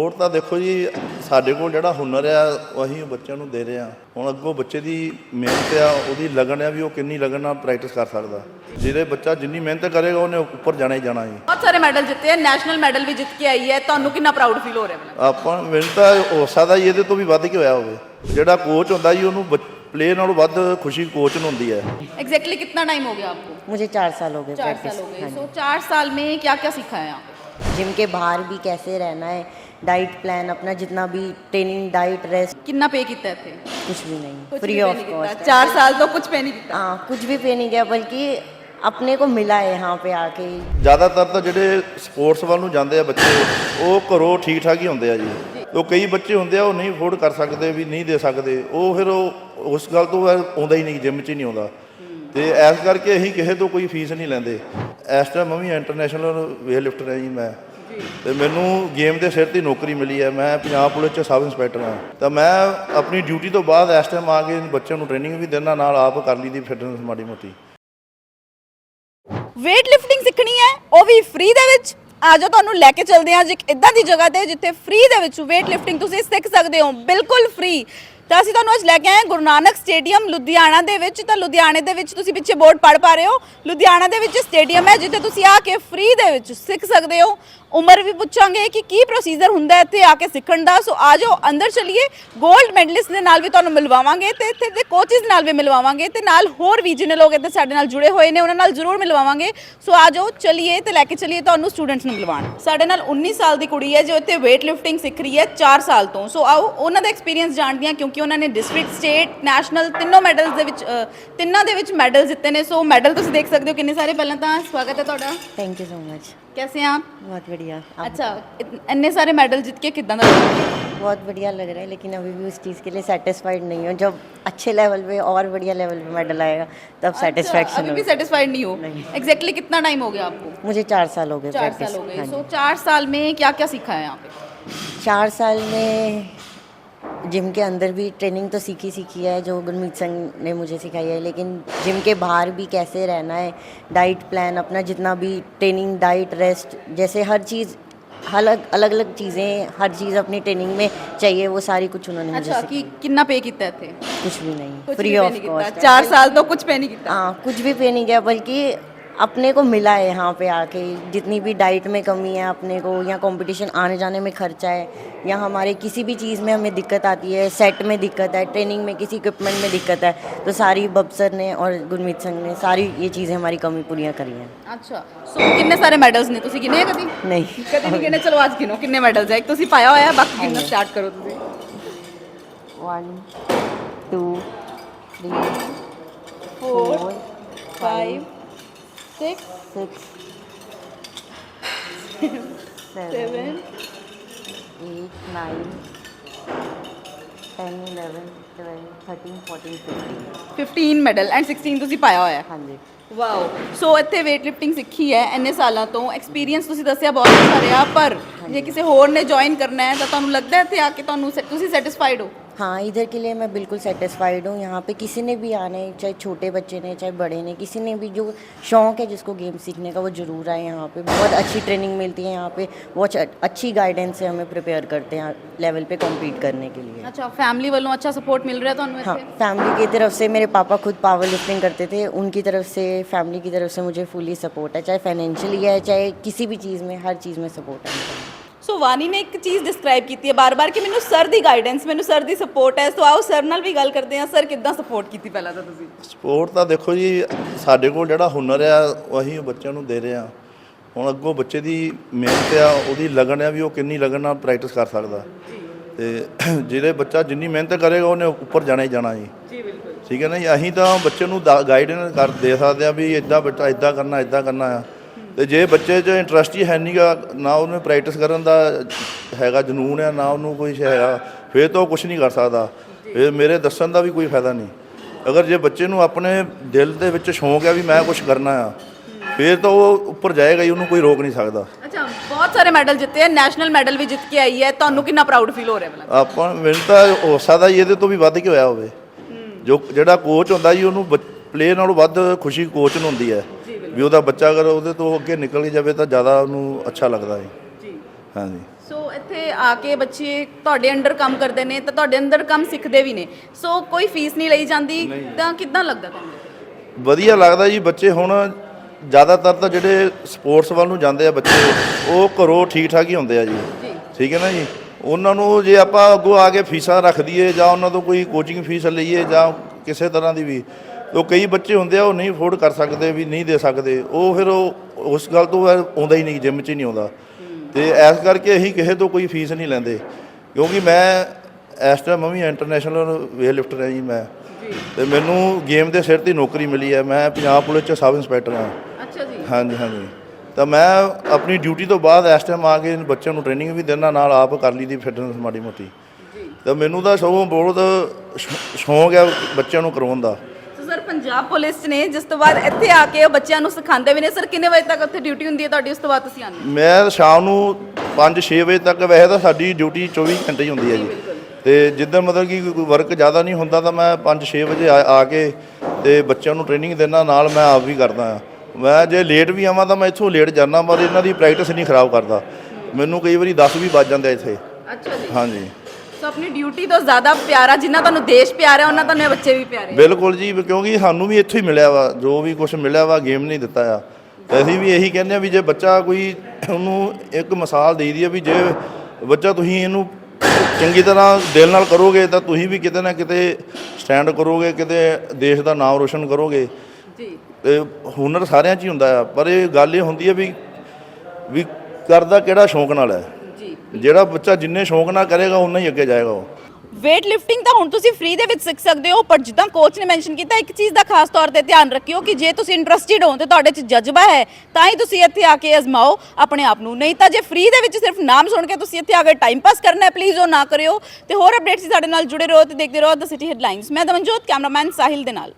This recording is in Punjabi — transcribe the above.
ਸਪੋਰਟ ਤਾਂ ਦੇਖੋ ਜੀ ਸਾਡੇ ਕੋਲ ਜਿਹੜਾ ਹੁਨਰ ਆ ਉਹ ਅਸੀਂ ਬੱਚਿਆਂ ਨੂੰ ਦੇ ਰਹੇ ਆ ਹੁਣ ਅੱਗੋਂ ਬੱਚੇ ਦੀ ਮਿਹਨਤ ਆ ਉਹਦੀ ਲਗਨ ਆ ਵੀ ਉਹ ਕਿੰਨੀ ਲਗਨ ਨਾਲ ਪ੍ਰੈਕਟਿਸ ਕਰ ਸਕਦਾ ਜਿਹੜੇ ਬੱਚਾ ਜਿੰਨੀ ਮਿਹਨਤ ਕਰੇਗਾ ਉਹਨੇ ਉੱਪਰ ਜਾਣਾ ਹੀ ਜਾਣਾ ਜੀ ਬਹੁਤ ਸਾਰੇ ਮੈਡਲ ਜਿੱਤੇ ਹੈ ਨੈਸ਼ਨਲ ਮੈਡਲ ਵੀ ਜਿੱਤ ਕੇ ਆਈ ਹੈ ਤੁਹਾਨੂੰ ਕਿੰਨਾ ਪ੍ਰਾਊਡ ਫੀਲ ਹੋ ਰਿਹਾ ਹੈ ਆਪਾਂ ਮੈਨੂੰ ਤਾਂ ਹੋ ਸਕਦਾ ਜੀ ਇਹਦੇ ਤੋਂ ਵੀ ਵੱਧ ਕੇ ਹੋਇਆ ਹੋਵੇ ਜਿਹੜਾ ਕੋਚ ਹੁੰਦਾ ਜੀ ਉਹਨੂੰ ਪਲੇਅਰ ਨਾਲੋਂ ਵੱਧ ਖੁਸ਼ੀ ਕੋਚ ਨੂੰ ਹੁੰਦੀ ਹੈ एग्जैक्टली कितना टाइम हो गया आपको मुझे चार साल हो गए चार प्रैक्टिस साल हो गए हाँ सो चार साल में क्या क्या सीखा है यहाँ पे जिम के बाहर भी कैसे रहना है डाइट प्लान अपना जितना भी ट्रेनिंग डाइट रेस्ट कितना पे किया थे कुछ भी नहीं कुछ फ्री भी pay ऑफ नहीं किया। कॉस्ट चार साल तो कुछ पे नहीं किया हाँ कुछ भी पे नहीं गया बल्कि अपने को मिला है यहाँ पे आके ਜ਼ਿਆਦਾਤਰ ਤਾਂ ਜਿਹੜੇ ਸਪੋਰਟਸ ਵੱਲ ਨੂੰ ਜਾਂਦੇ ਆ ਬੱਚੇ ਉਹ ਘਰੋਂ ਠੀਕ ਠਾਕ ਹੀ ਹੁੰਦੇ ਆ ਜੀ ਉਹ ਕਈ ਬੱਚੇ ਹੁੰਦੇ ਆ ਉਹ ਨਹੀਂ ਅਫੋਰਡ ਕਰ ਸਕਦੇ ਵੀ ਨਹੀਂ ਦੇ ਸਕਦੇ ਉਹ ਫਿਰ ਉਹ ਉਸ ਗੱਲ ਤੋਂ ਫਿਰ ਆਉਂਦਾ ਹੀ ਨਹੀਂ ਜਿਮ 'ਚ ਹੀ ਨਹੀਂ ਆਉਂਦਾ ਤੇ ਐਸ ਕਰਕੇ ਅਸੀਂ ਕਿਸੇ ਤੋਂ ਕੋਈ ਫੀਸ ਨਹੀਂ ਲੈਂਦੇ ਇਸ ਟਾਈਮ ਮੈਂ ਵੀ ਇੰਟਰਨੈਸ਼ਨਲ ਵੇਟ ਲਿਫਟਰ ਹਾਂ ਜੀ ਮੈਂ ਤੇ ਮੈਨੂੰ ਗੇਮ ਦੇ ਸਿਰ ਤੇ ਨੌਕਰੀ ਮਿਲੀ ਹੈ। ਮੈਂ ਪੰਜਾਬ ਪੁਲਿਸ 'ਚ ਸਬ ਇੰਸਪੈਕਟਰ ਹਾਂ। ਤਾਂ ਮੈਂ ਆਪਣੀ ਡਿਊਟੀ ਤੋਂ ਬਾਅਦ ਇਸ ਟਾਈਮ ਆ ਕੇ ਬੱਚਿਆਂ ਨੂੰ ਟ੍ਰੇਨਿੰਗ ਵੀ ਦਿੰਦਾ ਨਾਲ ਆਪ ਕਰ ਲਈ ਦੀ ਫਿਟਨੈਸ ਮਾੜੀ ਮੋਟੀ। ਵੇਟ ਲਿਫਟਿੰਗ ਸਿੱਖਣੀ ਹੈ ਉਹ ਵੀ ਫ੍ਰੀ ਦੇ ਵਿੱਚ। ਆ ਜਾਓ ਤੁਹਾਨੂੰ ਲੈ ਕੇ ਚੱਲਦੇ ਹਾਂ ਇੱਕ ਇਦਾਂ ਦੀ ਜਗ੍ਹਾ ਤੇ ਜਿੱਥੇ ਫ੍ਰੀ ਦੇ ਵਿੱਚ ਵੇਟ ਲਿਫਟਿੰਗ ਤੁਸੀਂ ਸਿੱਖ ਸਕਦੇ ਹੋ। ਬਿਲਕੁਲ ਫ੍ਰੀ ਤਾਂ ਅਸੀਂ ਤੁਹਾਨੂੰ ਅੱਜ ਲੈ ਕੇ ਆਏ ਹਾਂ ਗੁਰੂ ਨਾਨਕ ਸਟੇਡੀਅਮ ਲੁਧਿਆਣਾ ਦੇ ਵਿੱਚ। ਤਾਂ ਲੁਧਿਆਣੇ ਦੇ ਵਿੱਚ ਤੁਸੀਂ ਪਿੱਛੇ ਬੋਰਡ ਪੜ ਪਾ ਰਹੇ ਹੋ। ਲੁਧਿਆਣਾ ਦੇ ਵਿੱਚ ਸਟੇਡੀਅਮ ਹੈ ਜਿੱਥੇ ਤੁਸੀਂ ਆ ਕੇ ਫ੍ਰੀ ਦੇ ਵਿੱਚ ਸਿੱਖ ਸਕਦੇ ਹੋ। ਉਮਰ ਵੀ ਪੁੱਛਾਂਗੇ ਕਿ ਕੀ ਪ੍ਰੋਸੀਜਰ ਹੁੰਦਾ ਹੈ ਇੱਥੇ ਆ ਕੇ ਸਿੱਖਣ ਦਾ। ਸੋ ਆ ਆਜੋ ਅੰਦਰ ਚਲੀਏ। 골ਡ ਮੈਡਲਿਸਟ ਦੇ ਨਾਲ ਵੀ ਤੁਹਾਨੂੰ ਮਿਲਵਾਵਾਂਗੇ ਤੇ ਇੱਥੇ ਦੇ ਕੋਚਿਸ ਨਾਲ ਵੀ ਮਿਲਵਾਵਾਂਗੇ ਤੇ ਨਾਲ ਹੋਰ ਵੀ ਜਿਹਨੇ ਲੋਕ ਇੱਥੇ ਸਾਡੇ ਨਾਲ ਜੁੜੇ ਹੋਏ ਨੇ, ਉਹਨਾਂ ਨਾਲ ਜ਼ਰੂਰ ਮਿਲਵਾਵਾਂਗੇ। ਸੋ ਆਜੋ ਚਲੀਏ ਤੇ ਲੈ ਕੇ ਚਲੀਏ ਤੁਹਾਨੂੰ ਸਟੂਡੈਂਟਸ ਨੂੰ ਮਿਲਵਾਣ ਸਾਡੇ ਨਾਲ 19 ਸਾਲ ਦੀ ਕੁੜੀ ਹੈ ਜੋ ਇੱਥੇ weight lifting ਸਿੱਖ ਰਹੀ ਹੈ 4 ਸਾਲ ਤੋਂ। ਸੋ ਆਓ, ਉਹਨਾਂ ਦਾ ਐਕਸਪੀਰੀਅੰਸ ਜਾਣਦੇ ਹਾਂ ਕਿਉਂਕਿ ਉਹਨਾਂ ਨੇ ਡਿਸਟ੍ਰਿਕਟ ਸਟੇਟ ਨੈਸ਼ਨਲ ਤਿੰਨੋਂ ਮੈਡਲਸ ਦੇ ਵਿੱਚ ਤਿੰਨਾਂ ਦੇ ਵਿੱਚ ਮੈਡਲ ਜਿੱਤੇ ਨੇ। ਸੋ ਮੈਡਲ ਤੁਸੀਂ ਦੇਖ ਸਕਦੇ ਹੋ ਕਿੰਨੇ ਸਾਰੇ। ਪਹਿਲਾਂ ਤਾਂ ਸਵਾਗਤ ਹੈ ਤੁਹਾਡਾ। ਥੈਂਕ ਯੂ ਸੋ ਮਚ कैसे हैं आप? बहुत बढ़िया आप अच्छा इत- इतने सारे मेडल जीत के कितना लग रहा है? बहुत बढ़िया लग रहा है लेकिन अभी भी उस चीज़ के लिए सेटिस्फाइड नहीं हो। जब अच्छे लेवल पे और बढ़िया लेवल पे मेडल आएगा तब अच्छा, सेटिस्फेक्शन अभी भी सेटिस्फाइड नहीं हो? एग्जैक्टली कितना टाइम हो गया आपको? मुझे चार साल हो गए चार साल हो गए। हाँ सो चार साल में क्या क्या सीखा है यहाँ पे? चार साल में जिम के अंदर भी ट्रेनिंग तो सीखी सीखी है जो गुरमीत सिंह ने मुझे सिखाई है लेकिन जिम के बाहर भी कैसे रहना है डाइट प्लान अपना जितना भी ट्रेनिंग डाइट रेस्ट जैसे हर चीज़ अलग अलग अलग चीज़ें हर चीज़ अपनी ट्रेनिंग में चाहिए वो सारी कुछ उन्होंने मुझे अच्छा सिखाई। कि कितना पे किया थे? कुछ भी नहीं फ्री ऑफ़ कॉस्ट चार साल तो कुछ पे नहीं किया हाँ कुछ भी पे नहीं गया बल्कि अपने को मिला है यहाँ पे आके जितनी भी डाइट में कमी है अपने को या कंपटीशन आने जाने में खर्चा है या हमारे किसी भी चीज़ में हमें दिक्कत आती है सेट में दिक्कत है ट्रेनिंग में किसी इक्विपमेंट में दिक्कत है तो सारी बब्सर ने और गुरमीत सिंह ने सारी ये चीज़ें हमारी कमी पूरियाँ करी हैं ਅੱਛਾ ਸੋ ਕਿੰਨੇ ਸਾਰੇ ਮੈਡਲਸ ਨੇ ਤੁਸੀਂ ਗਿਣੇ ਆ ਕਦੀ नहीं ਕਦੀ ਨਹੀਂ ਗਿਣੇ ਚਲੋ ਅੱਜ ਗਿਣੋ ਕਿੰਨੇ ਮੈਡਲਸ ਹੈ ਇੱਕ ਤੁਸੀਂ ਪਾਇਆ ਹੋਇਆ ਬਾਕੀ ਗਿਣਨਾ ਸਟਾਰਟ ਕਰੋ ਤੁਸੀਂ one two three 4 5 Six, six, seven, seven, eight, nine, ten, eleven, twelve, thirteen, fourteen, fifteen. 15 medal and 16 ਤੁਸੀਂ ਪਾਇਆ ਹੋਇਆ ਹੈ। ਹਾਂਜੀ। ਵਾਓ ਸੋ ਇੱਥੇ weight lifting ਸਿੱਖੀ ਹੈ ਇੰਨੇ ਸਾਲਾਂ ਤੋਂ। ਐਕਸਪੀਰੀਅੰਸ ਤੁਸੀਂ ਦੱਸਿਆ ਬਹੁਤ ਸਾਰਾ ਰਿਹਾ ਪਰ ਜੇ ਕਿਸੇ ਹੋਰ ਨੇ ਜੁਆਇਨ ਕਰਨਾ ਹੈ ਤਾਂ ਤੁਹਾਨੂੰ ਲੱਗਦਾ ਹੈ ਇੱਥੇ ਆ ਕੇ ਤੁਹਾਨੂੰ ਸੈ- ਤੁਸੀਂ ਸੈਟੀਸਫਾਈਡ ਹੋ? हाँ इधर के लिए मैं बिल्कुल सेटिस्फाइड हूँ। यहाँ पे किसी ने भी आने चाहे छोटे बच्चे ने चाहे बड़े ने किसी ने भी जो शौक़ है जिसको गेम सीखने का वो ज़रूर आए यहाँ पे। बहुत अच्छी ट्रेनिंग मिलती है यहाँ पे। बहुत अच्छी गाइडेंस से हमें प्रिपेयर करते हैं लेवल पे कॉम्पीट करने के लिए। अच्छा फैमिली वालों अच्छा सपोर्ट मिल रहा था तो हाँ फैमिली की तरफ़ से मेरे पापा खुद पावर लिफ्टिंग करते थे। उनकी तरफ़ से फैमिली की तरफ़ से मुझे फुली सपोर्ट है। चाहे फाइनेंशियली है चाहे किसी भी चीज़ में हर चीज़ में सपोर्ट है ਸੋ ਵਾਨੀ ਨੇ ਇੱਕ ਚੀਜ਼ ਡਿਸਕ੍ਰਾਈਬ ਕੀਤੀ ਹੈ ਬਾਰ-ਬਾਰ ਕਿ ਮੈਨੂੰ ਸਰ ਦੀ ਗਾਈਡੈਂਸ ਮੈਨੂੰ ਸਰ ਦੀ ਸਪੋਰਟ ਹੈ। ਸੋ ਆਓ ਸਰ ਨਾਲ ਵੀ ਗੱਲ ਕਰਦੇ ਹਾਂ। ਸਰ ਕਿੱਦਾਂ ਸਪੋਰਟ ਕੀਤੀ ਪਹਿਲਾਂ ਤਾਂ ਤੁਸੀਂ? ਸਪੋਰਟ ਤਾਂ ਦੇਖੋ ਜੀ ਸਾਡੇ ਕੋਲ ਜਿਹੜਾ ਹੁਨਰ ਆ ਉਹ ਬੱਚਿਆਂ ਨੂੰ ਦੇ ਰਹੇ ਆ ਹੁਣ ਅੱਗੋਂ ਬੱਚੇ ਦੀ ਮਿਹਨਤ ਆ ਉਹਦੀ ਲਗਨ ਆ ਵੀ ਉਹ ਕਿੰਨੀ ਲਗਨ ਨਾਲ ਪ੍ਰੈਕਟਿਸ ਕਰ ਸਕਦਾ। ਤੇ ਜਿਹੜੇ ਬੱਚਾ ਜਿੰਨੀ ਮਿਹਨਤ ਕਰੇਗਾ ਉਹਨੇ ਉੱਪਰ ਜਾਣਾ ਹੀ ਜਾਣਾ ਜੀ। ਜੀ ਬਿਲਕੁਲ। ਠੀਕ ਹੈ ਨਾ ਜੀ? ਅਸੀਂ ਤਾਂ ਬੱਚੇ ਨੂੰ ਗਾਈਡੈਂਸ ਕਰ ਦੇ ਸਕਦੇ ਆ ਵੀ ਇਦਾਂ ਬੱਚਾ ਇਦਾਂ ਕਰਨਾ ਇਦਾਂ ਕਰਨਾ ਆ। ਤੇ ਜੇ ਬੱਚੇ 'ਚ ਇੰਟਰਸਟ ਹੀ ਹੈ ਨਹੀਂਗਾ ਨਾ ਉਹਨੂੰ ਪ੍ਰੈਕਟਿਸ ਕਰਨ ਦਾ ਹੈਗਾ ਜਨੂਨ ਆ ਨਾ ਉਹਨੂੰ ਕੋਈ ਹੈਗਾ ਫਿਰ ਤਾਂ ਉਹ ਕੁਝ ਨਹੀਂ ਕਰ ਸਕਦਾ। ਫਿਰ ਮੇਰੇ ਦੱਸਣ ਦਾ ਵੀ ਕੋਈ ਫਾਇਦਾ ਨਹੀਂ ਅਗਰ ਜੇ ਬੱਚੇ ਨੂੰ ਆਪਣੇ ਦਿਲ ਦੇ ਵਿੱਚ ਸ਼ੌਂਕ ਆ ਵੀ ਮੈਂ ਕੁਝ ਕਰਨਾ ਆ ਫਿਰ ਤਾਂ ਉਹ ਉੱਪਰ ਜਾਏਗਾ ਹੀ ਉਹਨੂੰ ਕੋਈ ਰੋਕ ਨਹੀਂ ਸਕਦਾ। ਅੱਛਾ ਬਹੁਤ ਸਾਰੇ ਮੈਡਲ ਜਿੱਤੇ ਹੈ ਨੈਸ਼ਨਲ ਮੈਡਲ ਵੀ ਜਿੱਤ ਕੇ ਆਈ ਹੈ ਤੁਹਾਨੂੰ ਕਿੰਨਾ ਪ੍ਰਾਊਡ ਫੀਲ ਹੋ ਰਿਹਾ ਪਹਿਲਾਂ ਆਪਾਂ ਮੈਨੂੰ ਤਾਂ ਹੋ ਸਕਦਾ ਜੀ ਇਹਦੇ ਤੋਂ ਵੀ ਵੱਧ ਕੇ ਹੋਇਆ ਹੋਵੇ। ਜੋ ਜਿਹੜਾ ਕੋਚ ਹੁੰਦਾ ਜੀ ਉਹਨੂੰ ਪਲੇਅਰ ਨਾਲੋਂ ਵੱਧ ਖੁਸ਼ੀ ਕੋਚ ਨੂੰ ਹੁੰਦੀ ਹੈ। ਵੀ ਉਹਦਾ ਬੱਚਾ ਅਗਰ ਉਹਦੇ ਤੋਂ ਅੱਗੇ ਨਿਕਲ ਜਾਵੇ ਤਾਂ ਜ਼ਿਆਦਾ ਉਹਨੂੰ ਅੱਛਾ ਲੱਗਦਾ ਹੈ। ਜੀ। ਹਾਂਜੀ। ਸੋ ਸੋ ਇੱਥੇ ਆ ਕੇ ਬੱਚੇ ਤੁਹਾਡੇ ਅੰਡਰ ਕੰਮ ਕਰਦੇ ਨੇ ਤਾਂ ਤੁਹਾਡੇ ਅੰਦਰ ਕੰਮ ਸਿੱਖਦੇ ਵੀ ਨੇ। ਸੋ ਕੋਈ ਫੀਸ ਨਹੀਂ ਲਈ ਜਾਂਦੀ ਤਾਂ ਕਿੱਦਾਂ ਲੱਗਦਾ ਤੁਹਾਨੂੰ? ਵਧੀਆ ਲੱਗਦਾ ਜੀ ਬੱਚੇ ਹੁਣ ਜ਼ਿਆਦਾਤਰ ਤਾਂ ਜਿਹੜੇ ਸਪੋਰਟਸ ਵੱਲ ਨੂੰ ਜਾਂਦੇ ਆ ਬੱਚੇ ਉਹ ਘਰੋਂ ਠੀਕ ਠਾਕ ਹੀ ਹੁੰਦੇ ਆ ਜੀ। ਜੀ। ਠੀਕ ਹੈ ਨਾ ਜੀ? ਉਹਨਾਂ ਨੂੰ ਜੇ ਆਪਾਂ ਅੱਗੋਂ ਆ ਕੇ ਫੀਸਾਂ ਰੱਖ ਦਈਏ ਜਾਂ ਉਹਨਾਂ ਤੋਂ ਕੋਈ ਕੋਚਿੰਗ ਫੀਸ ਲਈਏ ਜਾਂ ਕਿਸੇ ਤਰ੍ਹਾਂ ਦੀ ਵੀ ਉਹ ਕਈ ਬੱਚੇ ਹੁੰਦੇ ਆ ਉਹ ਨਹੀਂ ਅਫੋਰਡ ਕਰ ਸਕਦੇ ਵੀ ਨਹੀਂ ਦੇ ਸਕਦੇ। ਉਹ ਫਿਰ ਉਹ ਉਸ ਗੱਲ ਤੋਂ ਆਉਂਦਾ ਹੀ ਨਹੀਂ ਜਿਮ 'ਚ ਹੀ ਨਹੀਂ ਆਉਂਦਾ। ਤੇ ਇਸ ਕਰਕੇ ਅਸੀਂ ਕਿਸੇ ਤੋਂ ਕੋਈ ਫੀਸ ਨਹੀਂ ਲੈਂਦੇ। ਕਿਉਂਕਿ ਮੈਂ ਇਸ ਟਾਈਮ ਮੈਂ ਵੀ ਇੰਟਰਨੈਸ਼ਨਲ ਵੇਟ ਲਿਫਟਰ ਹਾਂ ਜੀ ਮੈਂ। ਤੇ ਮੈਨੂੰ ਗੇਮ ਦੇ ਸਿਰ ਤੇ ਨੌਕਰੀ ਮਿਲੀ ਹੈ। ਮੈਂ ਪੰਜਾਬ ਪੁਲਿਸ 'ਚ ਸਬ ਇੰਸਪੈਕਟਰ ਹਾਂ। ਅੱਛਾ ਜੀ। ਹਾਂਜੀ ਹਾਂਜੀ। ਤਾਂ ਮੈਂ ਆਪਣੀ ਡਿਊਟੀ ਤੋਂ ਬਾਅਦ ਇਸ ਟਾਈਮ ਆ ਕੇ ਬੱਚਿਆਂ ਨੂੰ ਟ੍ਰੇਨਿੰਗ ਵੀ ਦੇਣਾ ਨਾਲ ਆਪ ਕਰ ਲਈ ਦੀ ਫਿਟਨੈਸ ਮਾੜੀ ਮੋਟੀ। ਤਾਂ ਮੈਨੂੰ ਤਾਂ ਸਗੋਂ ਬਹੁਤ ਸ਼ੌਂਕ ਹੈ ਬੱਚਿਆਂ ਨੂੰ ਕਰਵਾਉਣ ਦਾ। ਸਰ ਪੰਜਾਬ ਪੁਲਿਸ ਨੇ ਜਿਸ ਤੋਂ ਬਾਅਦ ਇੱਥੇ ਆ ਕੇ ਉਹ ਬੱਚਿਆਂ ਨੂੰ ਸਿਖਾਉਂਦੇ ਵੀ ਨੇ। ਸਰ ਕਿੰਨੇ ਵਜੇ ਤੱਕ ਉੱਥੇ ਡਿਊਟੀ ਹੁੰਦੀ ਹੈ ਤੁਹਾਡੀ? ਉਸ ਤੋਂ ਬਾਅਦ ਤੁਸੀਂ ਆਉਂਦੇ ਹੋ? ਮੈਂ ਸ਼ਾਮ ਨੂੰ 5-6 ਵਜੇ ਤੱਕ ਵੈਸੇ ਤਾਂ ਸਾਡੀ ਡਿਊਟੀ 24 ਘੰਟੇ ਹੀ ਹੁੰਦੀ ਹੈ ਜੀ। ਤੇ ਜਿੱਦਾਂ ਮਤਲਬ ਕਿ ਕੋਈ ਵਰਕ ਜ਼ਿਆਦਾ ਨਹੀਂ ਹੁੰਦਾ ਤਾਂ ਮੈਂ 5-6 ਵਜੇ ਆ ਆ ਕੇ ਤੇ ਬੱਚਿਆਂ ਨੂੰ ਟ੍ਰੇਨਿੰਗ ਦਿੰਦਾ ਨਾਲ ਮੈਂ ਆਪ ਵੀ ਕਰਦਾ ਆ ਮੈਂ ਜੇ ਲੇਟ ਵੀ ਆਵਾਂ ਤਾਂ ਮੈਂ ਇੱਥੋਂ ਲੇਟ ਜਾਂਦਾ ਪਰ ਇਹਨਾਂ ਦੀ ਪ੍ਰੈਕਟਿਸ ਨਹੀਂ ਖਰਾਬ ਕਰਦਾ। ਮੈਨੂੰ ਕਈ ਵਾਰੀ 10 ਵੀ ਵੱਜ ਜਾਂਦੇ ਇੱਥੇ। ਅੱਛਾ ਜੀ। ਹਾਂਜੀ। ਸੋ ਆਪਣੀ ਡਿਊਟੀ ਤੋਂ ਜ਼ਿਆਦਾ ਪਿਆਰਾ ਜਿੰਨਾ ਤੁਹਾਨੂੰ ਦੇਸ਼ ਪਿਆਰਾ ਉਹਨਾਂ ਤੁਹਾਨੂੰ ਇਹ ਬੱਚੇ ਵੀ ਪਿਆਰੇ। ਬਿਲਕੁਲ ਜੀ ਕਿਉਂਕਿ ਸਾਨੂੰ ਵੀ ਇੱਥੋਂ ਹੀ ਮਿਲਿਆ ਵਾ ਜੋ ਵੀ ਕੁਝ ਮਿਲਿਆ ਵਾ ਗੇਮ ਨਹੀਂ ਦਿੱਤਾ ਆ। ਤੇ ਅਸੀਂ ਵੀ ਇਹੀ ਕਹਿੰਦੇ ਆ ਵੀ ਜੇ ਬੱਚਾ ਕੋਈ ਉਹਨੂੰ ਇੱਕ ਮਿਸਾਲ ਦੀ ਆ ਵੀ ਜੇ ਬੱਚਾ ਤੁਸੀਂ ਇਹਨੂੰ ਚੰਗੀ ਤਰ੍ਹਾਂ ਦਿਲ ਨਾਲ ਕਰੋਗੇ ਤਾਂ ਤੁਸੀਂ ਵੀ ਕਿਤੇ ਨਾ ਕਿਤੇ ਸਟੈਂਡ ਕਰੋਗੇ ਕਿਤੇ ਦੇਸ਼ ਦਾ ਨਾਮ ਰੋਸ਼ਨ ਕਰੋਗੇ। ਜੀ। ਤੇ ਹੁਨਰ ਸਾਰਿਆਂ 'ਚ ਹੀ ਹੁੰਦਾ ਆ ਪਰ ਇਹ ਗੱਲ ਇਹ ਹੁੰਦੀ ਹੈ ਵੀ ਵੀ ਕਰਦਾ ਕਿਹੜਾ ਸ਼ੌਂਕ ਨਾਲ ਹੈ। ਜਿਹੜਾ ਬੱਚਾ ਜਿੰਨੇ ਸ਼ੌਂਕ ਨਾਲ ਕਰੇਗਾ ਉਨਾ ਹੀ ਅੱਗੇ ਜਾਏਗਾ ਉਹ। Weight lifting ਤਾਂ ਹੁਣ ਤੁਸੀਂ ਫ੍ਰੀ ਦੇ ਵਿੱਚ ਸਿੱਖ ਸਕਦੇ ਹੋ, ਪਰ ਜਿੱਦਾਂ ਕੋਚ ਨੇ ਮੈਂਸ਼ਨ ਕੀਤਾ, ਇੱਕ ਚੀਜ਼ ਦਾ ਖਾਸ ਤੌਰ ਤੇ ਧਿਆਨ ਰੱਖਿਓ ਕਿ ਜੇ ਤੁਸੀਂ ਇੰਟਰਸਟਿਡ ਹੋ ਤੇ ਤੁਹਾਡੇ 'ਚ ਜਜ਼ਬਾ ਹੈ, ਤਾਂ ਹੀ ਤੁਸੀਂ ਇੱਥੇ ਆ ਕੇ ਅਜ਼ਮਾਓ ਆਪਣੇ ਆਪ ਨੂੰ। ਨਹੀਂ ਤਾਂ ਜੇ ਫ੍ਰੀ ਦੇ ਵਿੱਚ ਸਿਰਫ ਨਾਮ ਸੁਣ ਕੇ ਤੁਸੀਂ ਇੱਥੇ ਆ ਕੇ ਟਾਈਮ ਪਾਸ ਕਰਨਾ ਹੈ ਪਲੀਜ਼ ਉਹ ਨਾ ਕਰਿਓ। ਤੇ ਹੋਰ ਅਪਡੇਟਸ ਸਾਡੇ ਨਾਲ ਜੁੜੇ ਰਹੋ ਤੇ ਦੇਖਦੇ ਰਹੋ ਦ ਸਿਟੀ ਹੈਡਲਾਈਨਸ ਮੈਂ ਦਮਨਜੋਤ ਕੈਮਰਾਮੈਨ ਸਾਹਿਲ ਦੇ ਨਾਲ।